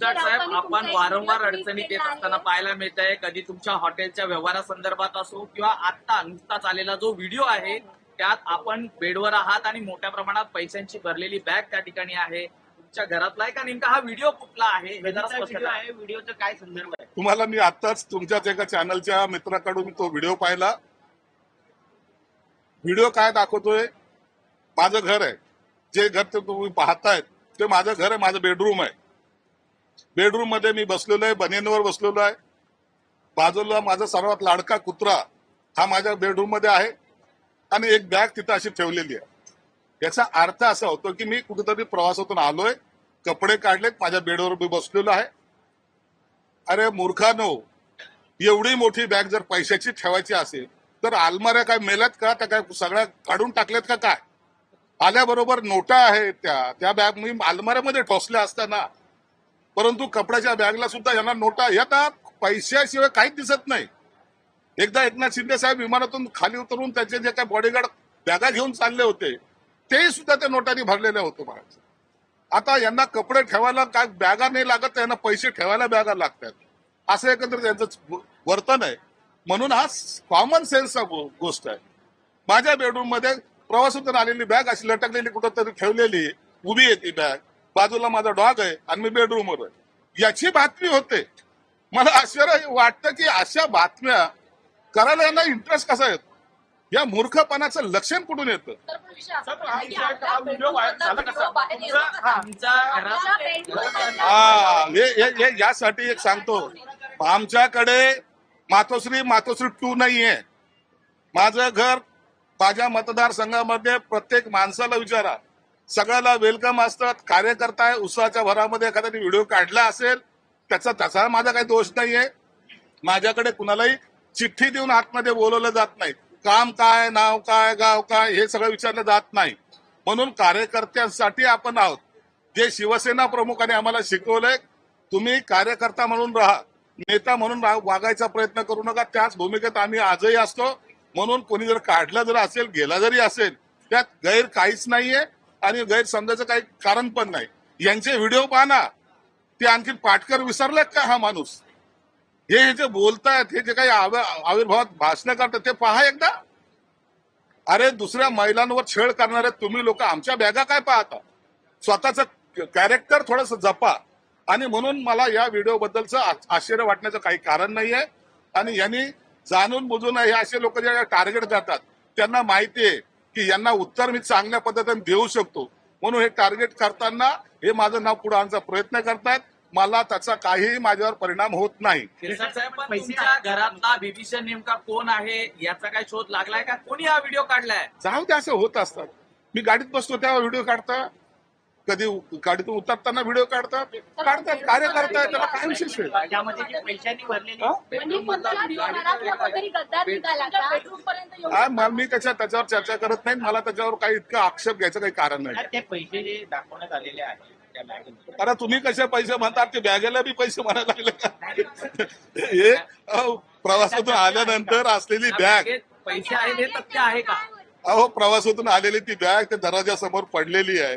शिरसाट साहेब आपण वारंवार अडचणीत येत असताना पाहायला मिळत आहे कधी तुमच्या हॉटेलच्या व्यवहारासंदर्भात असो किंवा आता नुकताच आलेला जो व्हिडिओ आहे त्यात आपण बेडवर आहात आणि मोठ्या प्रमाणात पैशांची भरलेली बॅग त्या ठिकाणी आहे. तुमच्या घरातला आहे का? नेमका हा व्हिडिओ कुठला आहे? हे जरा स्पष्ट करा. आहे व्हिडिओचा काय संदर्भ आहे? तुम्हाला मी आताच तुमच्याच एका चॅनलच्या मित्राकडून तो व्हिडिओ पाहिला. व्हिडिओ काय दाखवतोय? माझं घर आहे. जे घर ते तुम्ही पाहतायत ते माझं घर आहे माझं बेडरूम आहे. बेडरूममध्ये मी बसलेलो आहे बनियनवर बसलेलो आहे. बाजूला माझा सर्वात लाडका कुत्रा हा माझ्या बेडरूममध्ये आहे आणि एक बॅग तिथं अशी ठेवलेली आहे. याचा अर्थ असा होतो की मी कुठेतरी प्रवासातून आलोय कपडे काढलेत माझ्या बेडवर मी बसलेलो आहे. अरे मूर्खानो एवढी मोठी बॅग जर पैशाची ठेवायची असेल तर आलमाऱ्या काय मेल्यात का? त्या काय सगळ्या काढून टाकल्यात का काय? आल्याबरोबर नोटा आहेत त्या. त्या बॅग मी आलमाऱ्यामध्ये ठोसल्या असताना परंतु कपड्याच्या बॅगला सुद्धा यांना नोटा येतात पैशाशिवाय काहीच दिसत नाही. एकदा एकनाथ शिंदे साहेब विमानातून खाली उतरून त्याचे जे काही बॉडीगार्ड बॅगा घेऊन चालले होते ते सुद्धा त्या नोटांनी भरलेले होते महाराज आता यांना कपडे ठेवायला काय बॅगा नाही लागत यांना पैसे ठेवायला बॅगा लागतात. असं एकत्र त्यांचं वर्तन आहे. म्हणून हा कॉमन सेन्सचा गोष्ट आहे. माझ्या बेडरूममध्ये प्रवासातून आलेली बॅग अशी लटकलेली कुठंतरी ठेवलेली उभी आहे ती बॅग. बाजूला माझा डॉग आहे आणि मी बेडरूमवर आहे. याची बातमी होते. मला आश्चर्य वाटतं की अशा बातम्या करायला यांना इंटरेस्ट कसा येतो? या मूर्खपणाचं लक्षण कुठून येतं? हा हा हे हे- हे यासाठी एक सांगतो. आमच्याकडे मातोश्री मातोश्री टू नाहीये. माझं घर माझ्या मतदारसंघामध्ये प्रत्येक माणसाला विचारा. सगळ्याला वेलकम असतात. कार्यकर्ता आहे उत्साहाच्या भरामध्ये एखाद्याने व्हिडिओ काढला असेल त्याचा त्याचा माझा काही दोष नाहीये. माझ्याकडे कुणालाही चिठ्ठी देऊन आतमध्ये बोलवलं जात नाही. काम काय नाव काय गाव काय हे सगळं विचारलं जात नाही. म्हणून कार्यकर्त्यांसाठी आपण आहोत. जे शिवसेना प्रमुखाने आम्हाला शिकवलंय तुम्ही कार्यकर्ता म्हणून राहा नेता म्हणून वागायचा प्रयत्न करू नका. त्याच भूमिकेत आम्ही आजही असतो. म्हणून कोणी जर काढला जर असेल गेला जरी असेल त्यात गैर काहीच नाहीये. आणि गैरसमजाचं काही कारण पण नाही. यांचे व्हिडिओ पाहना. ना ते आणखी पाटकर विसरलेत का हा माणूस? हे जे बोलतायत हे जे काही आविर्भावात भाषण करतात ते पहा एकदा. अरे दुसऱ्या महिलांवर छेड करणारे तुम्ही लोक आमच्या बॅगा काय पाहता? स्वतःच कॅरेक्टर थोडस जपा. आणि म्हणून मला या व्हिडिओ बद्दलचं आश्चर्य वाटण्याचं काही कारण नाहीये. आणि यांनी जाणून बुजून हे असे लोक जे टार्गेट जातात त्यांना माहिती आहे की यांना उत्तर मी चांगल्या पद्धतीने देऊ शकतो. म्हणून हे टार्गेट करताना हे माझं नाव पुढे आणण्याचा प्रयत्न करतायत. मला त्याचा काहीही माझ्यावर परिणाम होत नाही. घरातला बिभीषण नेमका कोण आहे? याचा काय शोध लागलाय का? कोणी हा व्हिडिओ काढलाय? जाऊ दे असं होत असतात मी गाडीत बसतो तेव्हा व्हिडिओ काढता. कधी गाडीतून उतरताना व्हिडिओ काढतात काढतात कार्य करताय त्याला काय विशेष आहे? त्यामध्ये जी पैशांनी भरलेली? म्हणजे हा, म- त्याच्या त्याच्यावर चर्चा करत नाही मला त्याच्यावर काही इतकं आक्षेप घ्यायचं काही कारण नाही. नाही, ते पैसे जे दाखवण्यात आलेले आहेत आता तुम्ही कसे पैसे म्हणतात ते बॅगेला बी पैसे म्हणायला लागले का? हे प्रवासातून आल्यानंतर असलेली बॅग. पैसे हे आहे का? अहो प्रवासातून आलेली ती बॅग त्या दरवाजासमोर पडलेली आहे.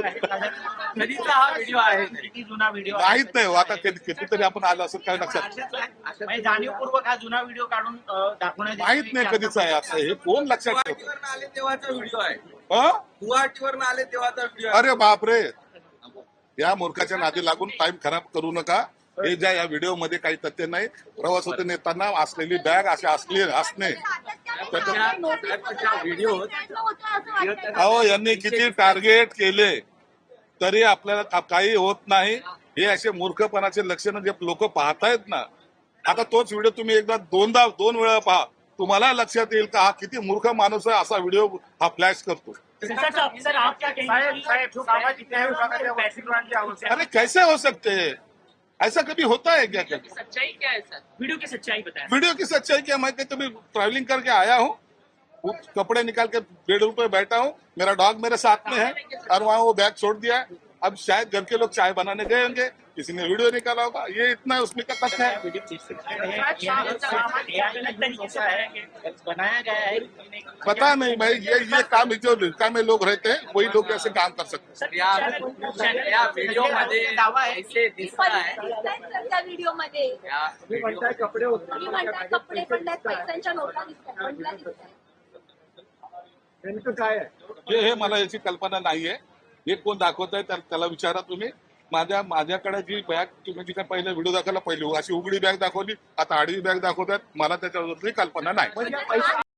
कधीचा हा व्हिडिओ आहे. किती जुना व्हिडिओ माहीत नाही हो, आता कधी- कितीतरी आपण आलो असं काय लक्षात? म्हणजे जाणीवपूर्वक हा जुना व्हिडिओ काढून अं, माहीत नाही कधीच आहे असं. हे कोण लक्षात ठेवतो? गुवाहाटीवरनं आले तेव्हाचा व्हिडिओ आहे. हं? गुवाहाटीवरनं आले तेव्हाचा व्हिडिओ अरे बापरे. या मूर्खाच्या नादी लागून टाइम खराब करू नका. हे ज्या या व्हिडिओमध्ये काही तथ्य नाही प्रवासातून येताना असलेली बॅग अशी असली असणे. व्हिडिओ अहो यांनी किती टार्गेट केले? तरी आपल्याला का- काही होत नाही. हे असे मूर्खपणाचे लक्षण जे लोक पाहतायत ना आता तोच व्हिडिओ तुम्ही एकदा दोनदा दोन वेळा पहा. तुम्हाला लक्षात येईल का हा किती मूर्ख माणूस आहे असा व्हिडिओ हा फ्लॅश करतो. अरे कैसे हो सकते? हैं ऐसा कभी होता है क्या? कभी सच्चाई क्या है सर? वीडियो की सच्चाई बताएं। वीडियो की सच्चाई क्या? मैं कभी ट्रैवलिंग करके आया हूँ। कपड़े निकाल के बेडरूम पे बैठा हूँ मेरा डॉग मेरे साथ में है और वहाँ वो बैग छोड़ दिया है। अब शायद घर के लोग चाय बनाने गए होंगे किसी ने वीडियो निकाला होगा। ये इतना उसमें का तथ्य है। हैं है है पता नहीं भाई ये ये काम जो अमेरिका में लोग रहते हैं वही लोग ऐसे काम कर सकते हैं? कपडे कपडे पण पैशांच्या नोटा दिसतात. नेमकं काय आहे? हे हे मला याची कल्पना नाहीये. हे कोण दाखवत आहे त्याला विचारा तुम्ही. माझ्या माझ्याकडे जी बॅग तुम्ही जी काय पहिले व्हिडिओ दाखवला पहिली अशी उघडी बॅग दाखवली आता आडवी बॅग दाखवतात. मला त्याच्याबद्दल कल्पना नाही. म्हणजे